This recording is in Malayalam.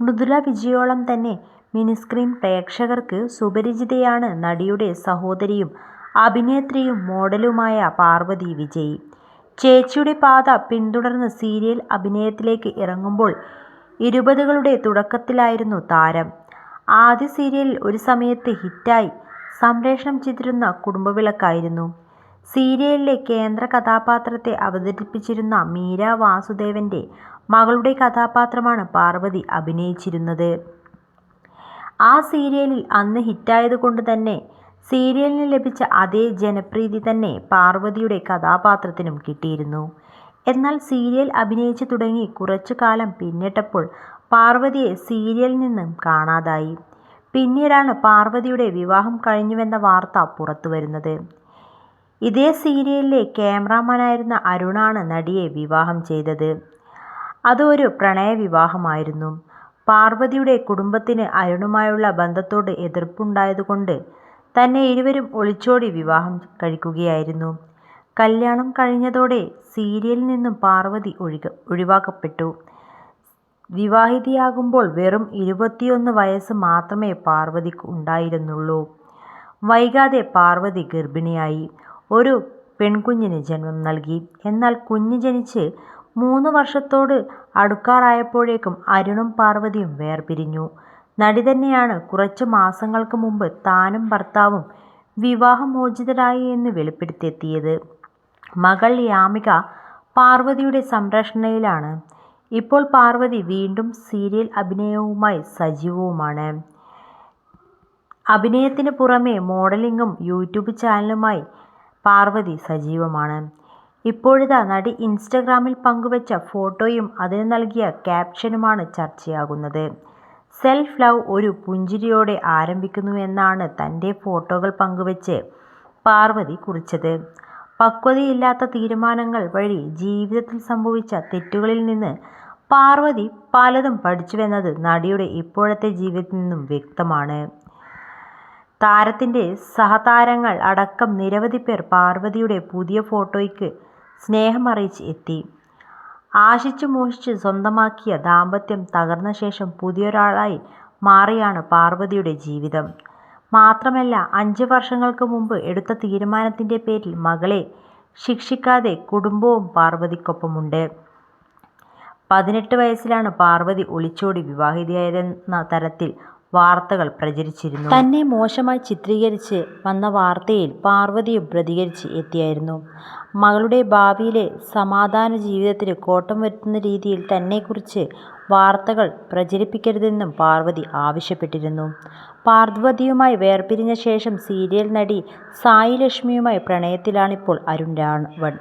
മൃദുല വിജയോളം തന്നെ മിനിസ്ക്രീൻ പ്രേക്ഷകർക്ക് സുപരിചിതയാണ് നടിയുടെ സഹോദരിയും അഭിനേത്രിയും മോഡലുമായ പാർവതി വിജയ്. ചേച്ചിയുടെ പാത പിന്തുടർന്ന് സീരിയൽ അഭിനയത്തിലേക്ക് ഇറങ്ങുമ്പോൾ ഇരുപതുകളുടെ തുടക്കത്തിലായിരുന്നു താരം. ആദ്യ സീരിയലിൽ ഒരു സമയത്ത് ഹിറ്റായി സംപ്രേഷണം ചെയ്തിരുന്ന കുടുംബവിളക്കായിരുന്നു. സീരിയലിലെ കേന്ദ്ര കഥാപാത്രത്തെ അവതരിപ്പിച്ചിരുന്ന മീര വാസുദേവന്റെ മകളുടെ കഥാപാത്രമാണ് പാർവതി അഭിനയിച്ചിരുന്നത്. ആ സീരിയലിൽ അന്ന് ഹിറ്റായതുകൊണ്ട് തന്നെ സീരിയലിന് ലഭിച്ച അതേ ജനപ്രീതി തന്നെ പാർവതിയുടെ കഥാപാത്രത്തിനും കിട്ടിയിരുന്നു. എന്നാൽ സീരിയൽ അഭിനയിച്ച് തുടങ്ങി കുറച്ചു കാലം പിന്നിട്ടപ്പോൾ പാർവതിയെ സീരിയലിൽ നിന്നും കാണാതായി. പിന്നീടാണ് പാർവതിയുടെ വിവാഹം കഴിഞ്ഞുവെന്ന വാർത്ത പുറത്തുവരുന്നത്. ഇതേ സീരിയലിലെ ക്യാമറാമാനായിരുന്ന അരുണാണ് നടിയെ വിവാഹം ചെയ്തത്. അതൊരു ഒരു പ്രണയവിവാഹമായിരുന്നു. പാർവതിയുടെ കുടുംബത്തിന് അരുണുമായുള്ള ബന്ധത്തോട് എതിർപ്പുണ്ടായതുകൊണ്ട് തന്നെ ഇരുവരും ഒളിച്ചോടി വിവാഹം കഴിക്കുകയായിരുന്നു. കല്യാണം കഴിഞ്ഞതോടെ സീരിയലിൽ നിന്നും പാർവതി ഒഴിക ഒഴിവാക്കപ്പെട്ടു. വിവാഹിതയാകുമ്പോൾ വെറും ഇരുപത്തിയൊന്ന് വയസ്സ് മാത്രമേ പാർവതിക്ക് ഉണ്ടായിരുന്നുള്ളൂ. വൈകാതെ പാർവതി ഗർഭിണിയായി ഒരു പെൺകുഞ്ഞിന് ജന്മം നൽകി. എന്നാൽ കുഞ്ഞ് ജനിച്ച് മൂന്ന് വർഷത്തോട് അടുക്കാറായപ്പോഴേക്കും അരുണും പാർവതിയും വേർപിരിഞ്ഞു. നടി തന്നെയാണ് കുറച്ച് മാസങ്ങൾക്ക് മുമ്പ് താനും ഭർത്താവും വിവാഹമോചിതരായി എന്ന് വെളിപ്പെടുത്തിയെത്തിയത് മകൾ യാമിക പാർവതിയുടെ സംരക്ഷണയിലാണ്. ഇപ്പോൾ പാർവതി വീണ്ടും സീരിയൽ അഭിനയവുമായി സജീവവുമാണ്. അഭിനയത്തിന് പുറമെ മോഡലിംഗും യൂട്യൂബ് ചാനലുമായി പാർവതി സജീവമാണ്. ഇപ്പോഴിതാ നടി ഇൻസ്റ്റഗ്രാമിൽ പങ്കുവച്ച ഫോട്ടോയും അതിന് നൽകിയ ക്യാപ്ഷനുമാണ് ചർച്ചയാകുന്നത്. സെൽഫ് ലവ് ഒരു പുഞ്ചിരിയോടെ ആരംഭിക്കുന്നുവെന്നാണ് തന്റെ ഫോട്ടോകൾ പങ്കുവച്ച് പാർവതി കുറിച്ചത്. പക്വതയില്ലാത്ത തീരുമാനങ്ങൾ വഴി ജീവിതത്തിൽ സംഭവിച്ച തെറ്റുകളിൽ നിന്ന് പാർവതി പലതും പഠിച്ചുവെന്നത് നടിയുടെ ഇപ്പോഴത്തെ ജീവിതത്തിൽ നിന്നും വ്യക്തമാണ്. താരത്തിന്റെ സഹതാരങ്ങൾ അടക്കം നിരവധി പേർ പാർവതിയുടെ പുതിയ ഫോട്ടോയ്ക്ക് സ്നേഹമറിയിച്ച് എത്തി. ആശിച്ചു മോഹിച്ച് സ്വന്തമാക്കിയ ദാമ്പത്യം തകർന്ന ശേഷം പുതിയൊരാളായി മാറിയാണ് പാർവതിയുടെ ജീവിതം. മാത്രമല്ല അഞ്ച് വർഷങ്ങൾക്ക് മുമ്പ് എടുത്ത തീരുമാനത്തിന്റെ പേരിൽ മകളെ ശിക്ഷിക്കാതെ കുടുംബവും പാർവതിക്കൊപ്പമുണ്ട്. പതിനെട്ട് വയസ്സിലാണ് പാർവതി ഒളിച്ചോടി വിവാഹിതയായതെന്ന തരത്തിൽ വാർത്തകൾ പ്രചരിച്ചിരുന്നു. തന്നെ മോശമായി ചിത്രീകരിച്ച് വന്ന വാർത്തയിൽ പാർവതിയും പ്രതികരിച്ച് എത്തിയായിരുന്നു. മകളുടെ ഭാവിയിലെ സമാധാന ജീവിതത്തിന് കോട്ടം വരുത്തുന്ന രീതിയിൽ തന്നെക്കുറിച്ച് വാർത്തകൾ പ്രചരിപ്പിക്കരുതെന്നും പാർവതി ആവശ്യപ്പെട്ടിരുന്നു. പാർവതിയുമായി വേർപിരിഞ്ഞ ശേഷം സീരിയൽ നടി സായി ലക്ഷ്മിയുമായി പ്രണയത്തിലാണിപ്പോൾ അരുൺ രാവൺ.